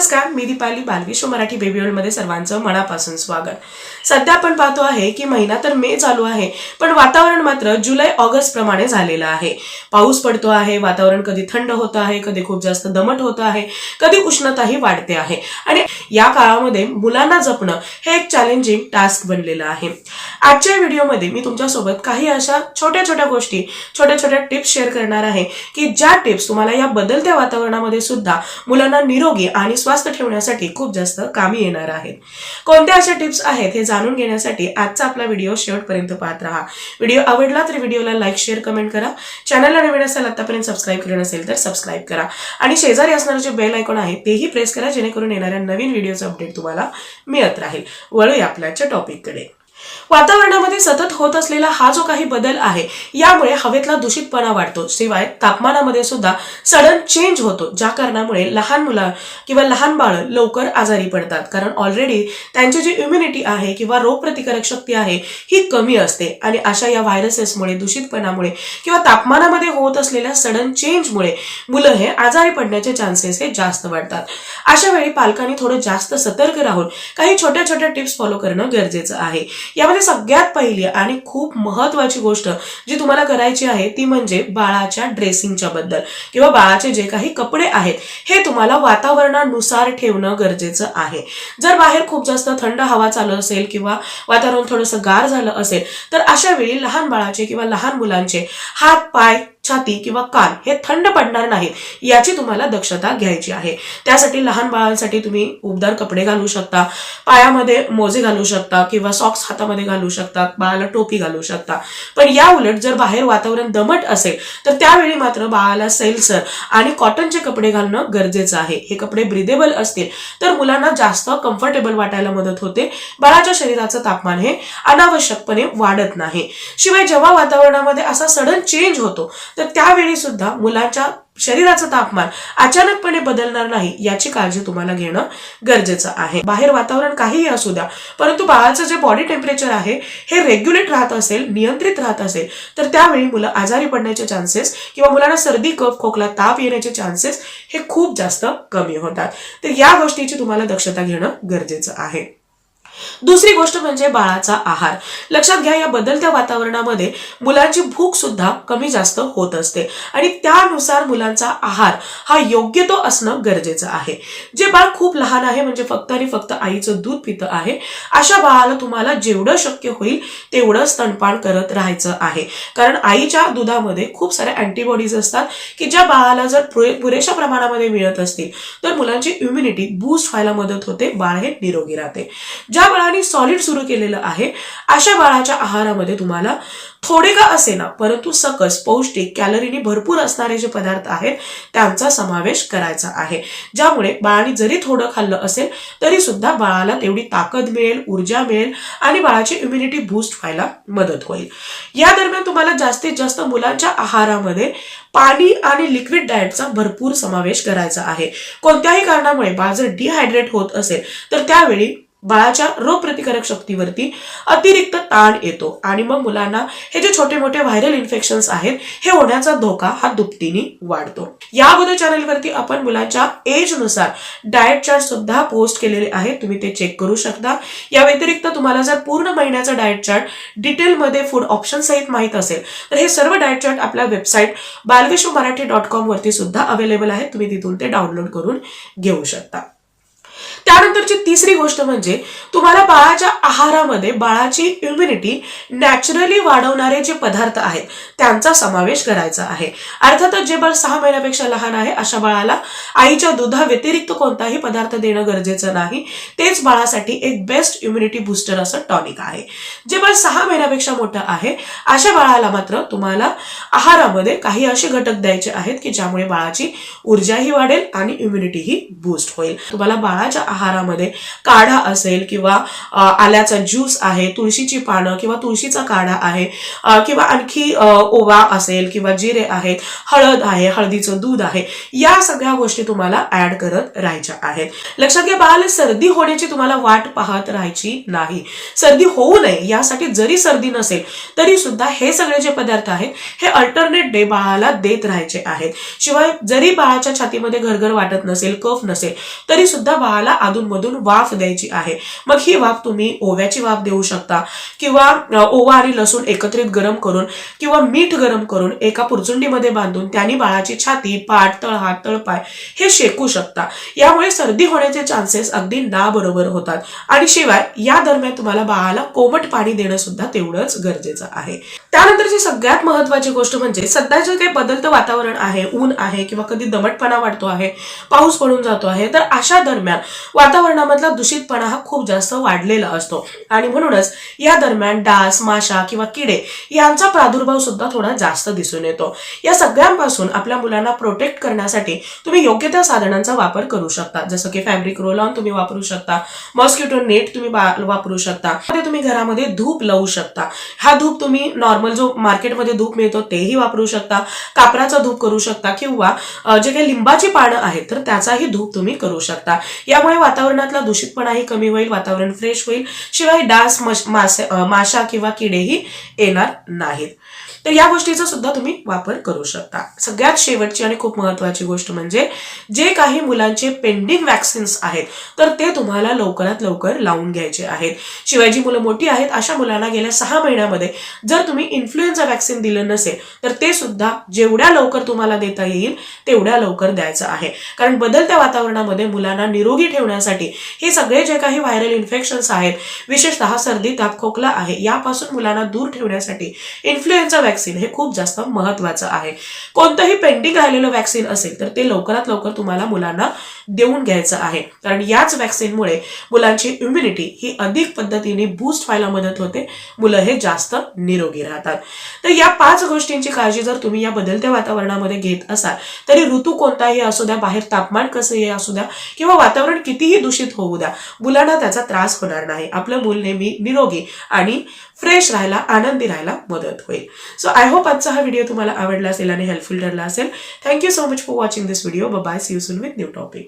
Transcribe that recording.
नमस्कार मी दीपाली बालविश्व मराठी बेबी मध्ये सर्वांचं मनापासून स्वागत. सध्या आपण पाहतो आहे की महिना तर मे चालू आहे पण वातावरण मात्र जुलै ऑगस्ट प्रमाणे झालेलं आहे. पाऊस पडतो आहे वातावरण कधी थंड होत आहे कधी खूप जास्त दमट होत आहे कधी उष्णताही वाढते आहे. आणि या काळामध्ये मुलांना जपणं हे एक चॅलेंजिंग टास्क बनलेलं आहे. आजच्या व्हिडिओमध्ये मी तुमच्यासोबत काही अशा छोट्या छोट्या गोष्टी छोट्या छोट्या टिप्स शेअर करणार आहे की ज्या टिप्स तुम्हाला या बदलत्या वातावरणामध्ये सुद्धा मुलांना निरोगी आणि स्वास्थ्य ठेवण्यासाठी खूप जास्त कामी येणार आहेत कोणत्या अशा टिप्स आहेत हे जाणून घेण्यासाठी आजचा आपला व्हिडिओ शेवटपर्यंत पाहत राहा. व्हिडिओ आवडला तर व्हिडिओला लाईक शेअर कमेंट करा. चॅनलला नवीन असेल आतापर्यंत सबस्क्राईब केलं नसेल तर सबस्क्राईब करा. आणि शेजारी असणारं जे बेल आयकॉन आहे तेही प्रेस करा जेणेकरून येणाऱ्या नवीन व्हिडिओचं अपडेट तुम्हाला मिळत राहील. वळूया आपल्याच्या टॉपिककडे वातावरणामध्ये सतत होत असलेला हा जो काही बदल आहे यामुळे हवेतला दूषितपणा वाढतो. शिवाय तापमानामध्ये सुद्धा सडन चेंज होतो ज्या कारणामुळे लहान मुलं किंवा लहान बाळं लवकर आजारी पडतात. कारण ऑलरेडी त्यांची जी इम्युनिटी आहे किंवा रोगप्रतिकारक शक्ती आहे ही कमी असते. आणि अशा या व्हायरसेसमुळे दूषितपणामुळे किंवा तापमानामध्ये होत असलेल्या सडन चेंजमुळे मुलं हे आजारी पडण्याचे चान्सेस हे जास्त वाढतात. अशा वेळी पालकांनी थोडं जास्त सतर्क राहून काही छोट्या छोट्या टिप्स फॉलो करणं गरजेचं आहे. यामध्ये सगळ्यात पहिली आणि खूप महत्वाची गोष्ट जी तुम्हाला करायची आहे ती म्हणजे बाळाच्या ड्रेसिंगच्या बद्दल. किंवा बाळाचे जे काही कपडे आहेत हे तुम्हाला वातावरणानुसार ठेवणं गरजेचं आहे. जर बाहेर खूप जास्त थंड हवा चालू असेल किंवा वातावरण थोडंसं गार झालं असेल तर अशा वेळी लहान बाळाचे किंवा लहान मुलांचे हात पाय छाती किंवा कान हे थंड पडणार नाहीत याची तुम्हाला दक्षता घ्यायची आहे. त्यासाठी लहान बाळांसाठी तुम्ही उबदार कपडे घालू शकता पायामध्ये मोजे घालू शकता किंवा सॉक्स हातामध्ये घालू शकता बाळाला टोपी घालू शकता. पण या उलट जर बाहेर वातावरण दमट असेल तर त्यावेळी मात्र बाळाला सैलसर आणि कॉटनचे कपडे घालणं गरजेचं आहे. हे कपडे ब्रिदेबल असतील तर मुलांना जास्त कम्फर्टेबल वाटायला मदत होते. बाळाच्या शरीराचं तापमान हे अनावश्यकपणे वाढत नाही. शिवाय जेव्हा वातावरणामध्ये असा सडन चेंज होतो तर त्यावेळी सुद्धा मुलाच्या शरीराचं तापमान अचानकपणे बदलणार नाही याची काळजी तुम्हाला घेणं गरजेचं आहे. बाहेर वातावरण काहीही असू द्या परंतु बाळाचं जे बॉडी टेम्परेचर आहे हे रेग्युलेट राहत असेल नियंत्रित राहत असेल तर त्यावेळी मुलं आजारी पडण्याचे चान्सेस किंवा मुलांना सर्दी कफ खोकला ताप येण्याचे चान्सेस हे खूप जास्त कमी होतात. तर या गोष्टीची तुम्हाला दक्षता घेणं गरजेचं आहे. दुसरी गोष्ट म्हणजे बाळाचा आहार. लक्षात घ्या या बदलत्या वातावरणामध्ये मुलांची भूक सुद्धा कमी जास्त होत असते. आणि त्यानुसार मुलांचा आहार हा योग्य तो असणं गरजेचं आहे. जे बाळ खूप लहान आहे म्हणजे फक्त आणि फक्त आईचं दूध पितं आहे अशा बाळाला तुम्हाला जेवढं शक्य होईल तेवढं स्तनपान करत राहायचं आहे. कारण आईच्या दुधामध्ये खूप साऱ्या अँटीबॉडीज असतात की ज्या बाळाला जर पुरे पुरेशा प्रमाणामध्ये मिळत असतील तर मुलांची इम्युनिटी बूस्ट व्हायला मदत होते बाळ हे निरोगी राहते. ज्या बाळाने सॉलिड सुरू केलेलं आहे. अशा बाळाच्या आहारामध्ये तुम्हाला थोडे का असेना परंतु सकस पौष्टिक कॅलरीने भरपूर असणारे जे पदार्थ आहेत त्यांचा समावेश करायचा आहे. ज्यामुळे बाळाने जरी थोडं खाल्लं असेल तरी सुद्धा बाळाला तेवढी ताकद मिळेल ऊर्जा मिळेल आणि बाळाची इम्युनिटी बूस्ट व्हायला मदत होईल. या दरम्यान तुम्हाला जास्तीत जास्त मुलांच्या आहारामध्ये पाणी आणि लिक्विड डाएटचा भरपूर समावेश करायचा आहे. कोणत्याही कारणामुळे बाळ जर डिहायड्रेट होत असेल तर त्यावेळी बाळाच्या रोगप्रतिकारक शक्तीवरती अतिरिक्त ताण येतो. आणि मग मुलांना हे जे छोटे मोठे व्हायरल इन्फेक्शन्स आहेत हे होण्याचा धोका हा दुपटीने वाढतो. या अगोदर चॅनलवरती आपण मुलांच्या एजनुसार डाएट चार्ट सुद्धा पोस्ट केलेले आहेत. तुम्ही ते चेक करू शकता. या व्यतिरिक्त तुम्हाला जर पूर्ण महिन्याचा डाएट चार्ट डिटेलमध्ये फूड ऑप्शन सहित माहीत असेल तर हे सर्व डाएट चार्ट आपल्या website Balvishwa Marathi dot com वरती सुद्धा अवेलेबल आहे. तुम्ही तिथून ते डाउनलोड करून घेऊ शकता. त्यानंतरची तिसरी गोष्ट म्हणजे तुम्हाला बाळाच्या आहारामध्ये बाळाची इम्युनिटी नॅचरली वाढवणारे जे पदार्थ आहेत त्यांचा समावेश करायचा आहे. अर्थातच जे बाळ सहा महिन्यापेक्षा लहान आहे अशा बाळाला आईच्या दुधा व्यतिरिक्त कोणताही पदार्थ देणं गरजेचं नाही. तेच बाळासाठी एक बेस्ट इम्युनिटी बुस्टर असं टॉनिक आहे. जे बाळ सहा महिन्यापेक्षा मोठं आहे अशा बाळाला मात्र तुम्हाला आहारामध्ये काही असे घटक द्यायचे आहेत की ज्यामुळे बाळाची ऊर्जाही वाढेल आणि इम्युनिटीही बूस्ट होईल. तुम्हाला बाळाच्या आहारामध्ये काढा असेल किंवा आल्याचा ज्यूस आहे तुळशीची पानं किंवा तुळशीचा काढा आहे किंवा आणखी ओवा असेल किंवा जिरे आहेत हळद आहे हळदीचं दूध आहे या सगळ्या गोष्टी तुम्हाला ऍड करत राहायच्या आहेत. लक्षात घ्या बाळाला सर्दी होण्याची तुम्हाला वाट पाहत राहायची नाही. सर्दी होऊ नये यासाठी जरी सर्दी नसेल तरी सुद्धा हे सगळे जे पदार्थ आहेत हे अल्टरनेट डे बाळाला देत राहायचे आहेत. शिवाय जरी बाळाच्या छातीमध्ये घरघर वाटत नसेल कफ नसेल तरी सुद्धा बाळाला अधूनमधून वाफ द्यायची आहे. मग ही वाफ तुम्ही ओव्याची वाफ देऊ शकता किंवा ओवा आणि लसूण एकत्रित गरम करून किंवा मीठ गरम करून एका पुरचुंडीमध्ये बांधून त्यांनी बाळाची छाती पाठ तळहात तळपाय हे शेकू शकता. यामुळे सर्दी होण्याचे चान्सेस अगदी ना बरोबर होतात. आणि शिवाय या दरम्यान तुम्हाला बाळाला कोमट पाणी देणं सुद्धा तेवढंच गरजेचं आहे. त्यानंतरची सगळ्यात महत्वाची गोष्ट म्हणजे सध्या जे काही बदलतं वातावरण आहे ऊन आहे किंवा कधी दमटपणा वाढतो आहे पाऊस पडून जातो आहे तर अशा दरम्यान वातावरणामधला दूषितपणा हा खूप जास्त वाढलेला असतो. आणि म्हणूनच या दरम्यान डास माशा किंवा किडे यांचा प्रादुर्भाव सुद्धा थोडा जास्त दिसून येतो. या सगळ्यांपासून आपल्या मुलांना प्रोटेक्ट करण्यासाठी तुम्ही योग्य त्या साधनांचा वापर करू शकता. जसं की फॅब्रिक रोल ऑन तुम्ही वापरू शकता. मॉस्किटो नेट तुम्ही बा- वापरू शकता. ते तुम्ही घरामध्ये धूप लावू शकता. हा धूप तुम्ही नॉर्मल जो मार्केटमध्ये धूप मिळतो तेही वापरू शकता. कापराचा धूप करू शकता किंवा जे काही लिंबाची पानं आहेत तर त्याचाही धूप तुम्ही करू शकता. यामुळे वातावरणातला दूषितपणाही कमी होईल वातावरण फ्रेश होईल. शिवाय डास मासे माशा किंवा किडेही येणार नाहीत. तर या गोष्टीचा सुद्धा तुम्ही वापर करू शकता. सगळ्यात शेवटची आणि खूप महत्वाची गोष्ट म्हणजे जे काही मुलांचे पेंडिंग वॅक्सिन्स आहेत तर ते तुम्हाला लवकरात लवकर लावून घ्यायचे आहेत. शिवाय जी मुलं मोठी आहेत अशा मुलांना गेल्या सहा महिन्यामध्ये जर तुम्ही इन्फ्लुएन्झा वॅक्सिन दिलं नसेल तर ते सुद्धा जेवढ्या लवकर तुम्हाला देता येईल तेवढ्या लवकर द्यायचं आहे. कारण बदलत्या वातावरणामध्ये मुलांना निरोगी ठेवण्यासाठी हे सगळे जे काही व्हायरल इन्फेक्शन्स आहेत विशेषतः सर्दी ताप खोकला आहे यापासून मुलांना दूर ठेवण्यासाठी इन्फ्लुएन्झा वॅक्सिन हे खूप जास्त महत्वाचं आहे. कोणतंही पेंडिंग राहिलेलं वॅक्सिन असेल तर ते लवकरात लवकर तुम्हाला मुलांना देऊन घ्यायचं आहे. कारण याच वॅक्सिनमुळे मुलांची इम्युनिटी ही अधिक पद्धतीने बूस्ट व्हायला मदत होते. मुलं हे जास्त निरोगी राहतात. तर या पाच गोष्टींची काळजी जर तुम्ही या बदलत्या वातावरणामध्ये घेत असाल तरी ऋतू कोणताही असू द्या बाहेर तापमान कसंही असू द्या किंवा वातावरण किती कितीही दूषित होऊ द्या मुलांना त्याचा त्रास होणार नाही. आपलं मूल नेहमी निरोगी आणि फ्रेश राहायला आनंदी राहायला मदत होईल. सो आय होप आजचा हा व्हिडिओ तुम्हाला आवडला असेल आणि हेल्पफुल ठरला असेल. Thank you so much for watching this video bye see you soon with new topic